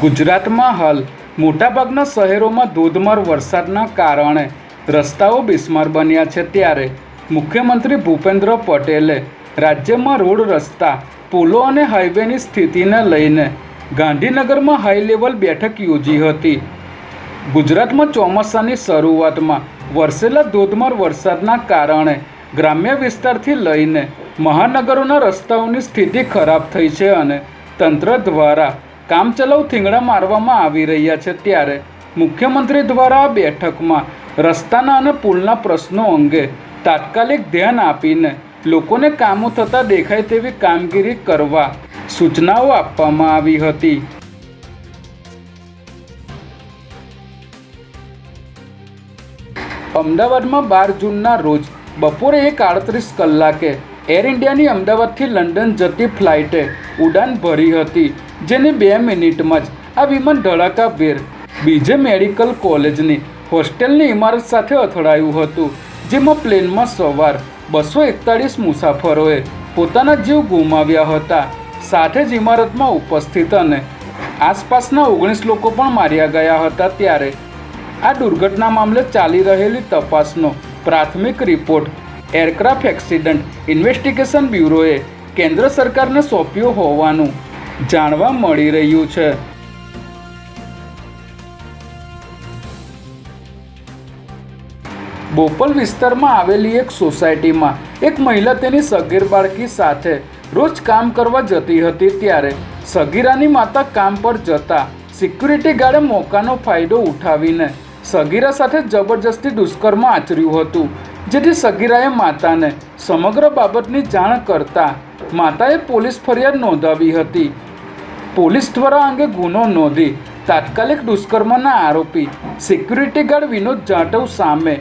ગુજરાતમાં હાલ મોટાભાગના શહેરોમાં ધોધમાર વરસાદના કારણે રસ્તાઓ બિસ્માર બન્યા છે ત્યારે મુખ્યમંત્રી ભૂપેન્દ્ર પટેલે રાજ્યમાં રોડ રસ્તા, પુલો અને હાઈવેની સ્થિતિને લઈને ગાંધીનગરમાં હાઈ લેવલ બેઠક યોજી હતી. ગુજરાતમાં ચોમાસાની શરૂઆતમાં વરસેલા ધોધમાર વરસાદના કારણે ગ્રામ્ય વિસ્તારથી લઈને મહાનગરોના રસ્તાઓની સ્થિતિ ખરાબ થઈ છે અને તંત્ર દ્વારા કામચલાઉ થીંગડા મારવામાં આવી રહ્યા છે ત્યારે મુખ્યમંત્રી દ્વારા આ બેઠકમાં રસ્તાના અને પુલના પ્રશ્નો અંગે તાત્કાલિક ધ્યાન આપીને લોકોને કામો થતાં દેખાય તેવી કામગીરી કરવા સૂચનાઓ આપવામાં આવી હતી. અમદાવાદમાં બાર જૂનના રોજ બપોરે એક આડત્રીસ કલાકે એર ઇન્ડિયાની અમદાવાદથી લંડન જતી ફ્લાઇટે ઉડાન ભરી હતી, જેની બે મિનિટમાં જ આ વિમાન ધડાકાભેર બીજે મેડિકલ કોલેજની હોસ્ટેલની ઇમારત સાથે અથડાયું હતું, જેમાં પ્લેનમાં સવાર બસો એકતાળીસ મુસાફરોએ પોતાના જીવ ગુમાવ્યા હતા. સાથે જ ઇમારતમાં ઉપસ્થિત અને આસપાસના ઓગણીસ લોકો પણ માર્યા ગયા હતા ત્યારે આ દુર્ઘટના મામલે ચાલી રહેલી તપાસનો પ્રાથમિક રિપોર્ટ એરક્રાફ્ટ એક્સિડન્ટ ઇન્વેસ્ટિગેશન બ્યુરોએ કેન્દ્ર સરકારને સોંપ્યું હોવાનું જાણવા મળી રહ્યું છે. બોપલ વિસ્તારમાં આવેલી એક સોસાયટીમાં એક મહિલા તેની સગીર બાળકી સાથે રોજ કામ કરવા જતી હતી ત્યારે સગીરાની માતા કામ પર જતા સિક્યુરિટી ગાર્ડે મોકાનો ફાયદો ઉઠાવીને સગીરા સાથે જબરજસ્તી દુષ્કર્મ આચર્યું હતું. જેથી સગીરાએ માતાને સમગ્ર બાબતની જાણ કરતા માતાએ પોલીસ ફરિયાદ નોંધાવી હતી. પોલીસ દ્વારા અંગે ગુનો નોંધી તાત્કાલિક દુષ્કર્મના આરોપી સિક્યુરિટી ગાર્ડ વિનોદ જાટવ સામે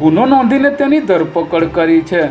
ગુનો નોંધીને તેની ધરપકડ કરી છે.